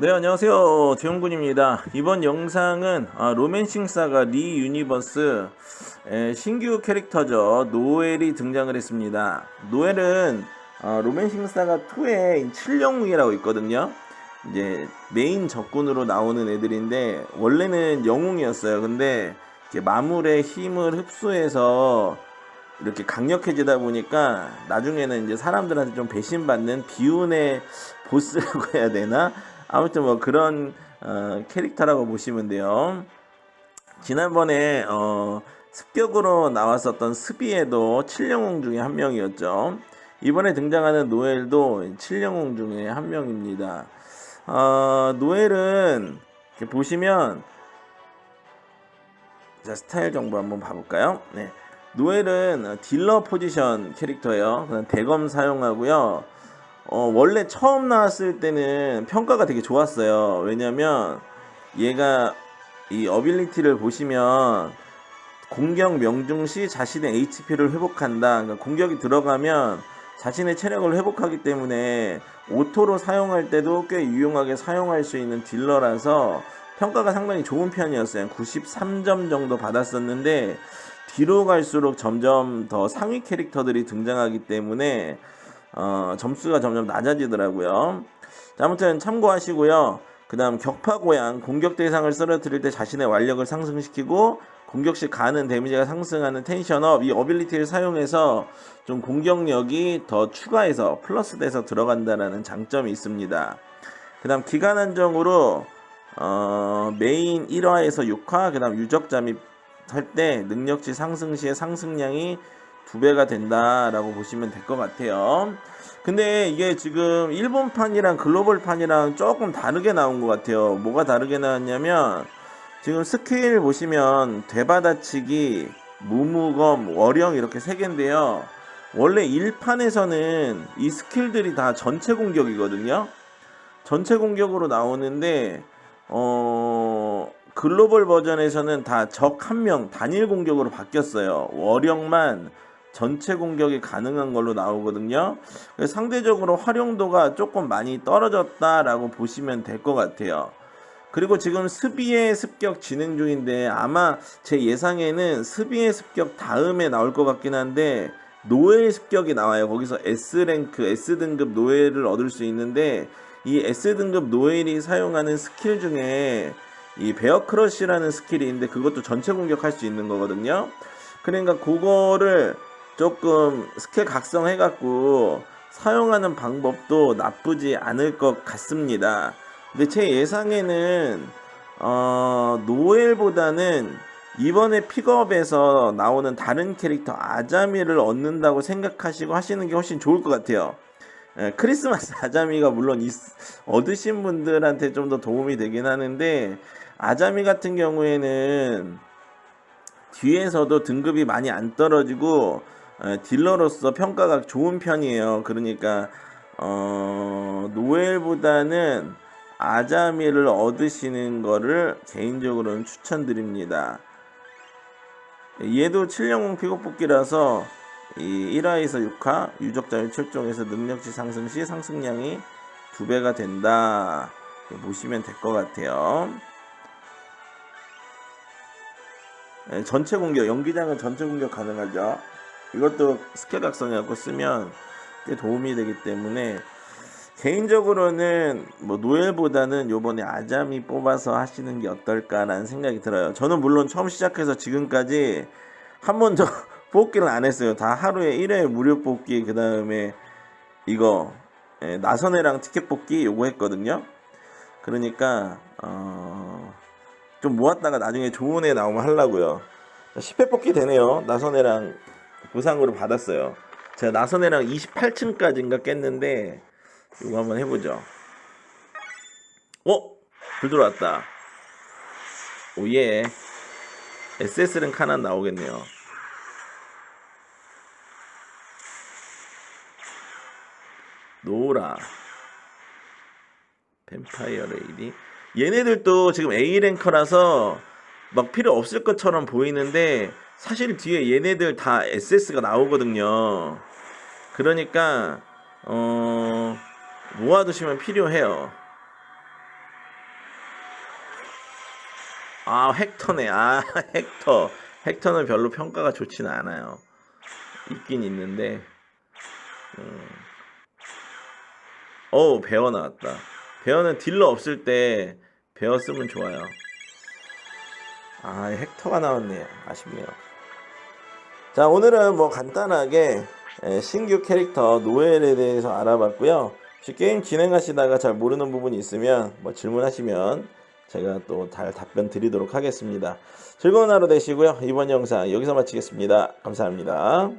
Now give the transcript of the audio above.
네 안녕하세요. 재용군입니다. 이번 영상은 아, 로맨싱 사가 리 유니버스 에, 신규 캐릭터죠. 노엘이 등장을 했습니다. 노엘은 아, 로맨싱 사가 2에 칠영웅이라고 있거든요. 이제 메인 적군으로 나오는 애들인데 원래는 영웅이었어요. 근데 마물의 힘을 흡수해서 이렇게 강력해지다 보니까 나중에는 이제 사람들한테 좀 배신받는 비운의 보스라고 해야 되나? 아무튼 뭐 그런 어, 캐릭터라고 보시면 돼요. 지난번에 어, 습격으로 나왔었던 스비에도 칠영웅 중에 한 명이었죠. 이번에 등장하는 노엘도 칠영웅 중에 한 명입니다. 어, 노엘은 보시면 자 스타일 정보 한번 봐볼까요? 네. 노엘은 딜러 포지션 캐릭터예요. 대검 사용하고요. 어, 원래 처음 나왔을 때는 평가가 되게 좋았어요. 왜냐면 얘가 이 어빌리티를 보시면 공격 명중 시 자신의 HP를 회복한다. 그러니까 공격이 들어가면 자신의 체력을 회복하기 때문에 오토로 사용할 때도 꽤 유용하게 사용할 수 있는 딜러라서 평가가 상당히 좋은 편이었어요. 93점 정도 받았었는데 뒤로 갈수록 점점 더 상위 캐릭터들이 등장하기 때문에 어, 점수가 점점 낮아지더라고요. 자, 아무튼 참고하시고요. 그 다음 격파 고양 공격 대상을 쓰러뜨릴 때 자신의 완력을 상승시키고 공격 시 가는 데미지가 상승하는 텐션업 이 어빌리티를 사용해서 좀 공격력이 더 추가해서 플러스 돼서 들어간다라는 장점이 있습니다. 그 다음 기간 한정으로 어, 메인 1화에서 6화 그 다음 유적 잠입할 때 능력치 상승 시의 상승량이 두 배가 된다라고 보시면 될 것 같아요. 근데 이게 지금 일본판이랑 글로벌판이랑 조금 다르게 나온 것 같아요. 뭐가 다르게 나왔냐면 지금 스킬 보시면 되받아치기, 무무검, 월영 이렇게 세 개인데요. 원래 1판에서는 이 스킬들이 다 전체 공격이거든요. 전체 공격으로 나오는데 어 글로벌 버전에서는 다 적 한 명 단일 공격으로 바뀌었어요. 월영만 전체 공격이 가능한 걸로 나오거든요. 상대적으로 활용도가 조금 많이 떨어졌다라고 보시면 될 것 같아요. 그리고 지금 스비의 습격 진행 중인데 아마 제 예상에는 스비의 습격 다음에 나올 것 같긴 한데 노엘 습격이 나와요. 거기서 S랭크, S등급 노엘을 얻을 수 있는데 이 S등급 노엘이 사용하는 스킬 중에 이 베어 크러쉬라는 스킬이 있는데 그것도 전체 공격할 수 있는 거거든요. 그러니까 그거를 조금 스킬 각성해 갖고 사용하는 방법도 나쁘지 않을 것 같습니다. 근데 제 예상에는 어, 노엘보다는 이번에 픽업에서 나오는 다른 캐릭터 아자미를 얻는다고 생각하시고 하시는 게 훨씬 좋을 것 같아요. 예, 크리스마스 아자미가 물론 있, 얻으신 분들한테 좀 더 도움이 되긴 하는데 아자미 같은 경우에는 뒤에서도 등급이 많이 안 떨어지고 에, 딜러로서 평가가 좋은 편이에요. 그러니까 어, 노엘보다는 아자미를 얻으시는 거를 개인적으로는 추천드립니다. 얘도 7영웅 픽업 뽑기라서 이 1화에서 6화 유적자의 출종에서 능력치 상승 시 상승량이 두 배가 된다. 이렇게 보시면 될 것 같아요. 예, 전체 공격, 연기장은 전체 공격 가능하죠. 이것도 스킬 각성해갖고 쓰면 꽤 도움이 되기 때문에 개인적으로는 뭐 노엘보다는 요번에 아자미 뽑아서 하시는 게 어떨까라는 생각이 들어요. 저는 물론 처음 시작해서 지금까지 한 번도 뽑기를 안 했어요. 다 하루에 1회 무료 뽑기 그 다음에 이거 예, 나선애랑 티켓 뽑기 요거 했거든요. 그러니까 어, 좀 모았다가 나중에 좋은 애 나오면 하려고요. 10회 뽑기 되네요. 나선애랑 보상으로 받았어요. 제가 나선애랑 28층까지인가 깼는데 이거 한번 해보죠. 어? 불 들어왔다. 오예. SS는 카나 나오겠네요. 노라. 뱀파이어 레이디. 얘네들도 지금 A랭커라서 막 필요 없을 것처럼 보이는데 사실 뒤에 얘네들 다 SS가 나오거든요. 그러니까 어 모아두시면 필요해요. 아 헥터네. 아 헥터. 헥터는 별로 평가가 좋지는 않아요. 있긴 있는데. 음. 어우 베어 나왔다. 베어는 딜러 없을 때 베어 쓰면 좋아요. 아 헥터가 나왔네요 아쉽네요 자 오늘은 뭐 간단하게 에, 신규 캐릭터 노엘에 대해서 알아봤고요 혹시 게임 진행하시다가 잘 모르는 부분이 있으면 뭐 질문하시면 제가 또 잘 답변 드리도록 하겠습니다. 즐거운 하루 되시고요. 이번 영상 여기서 마치겠습니다. 감사합니다.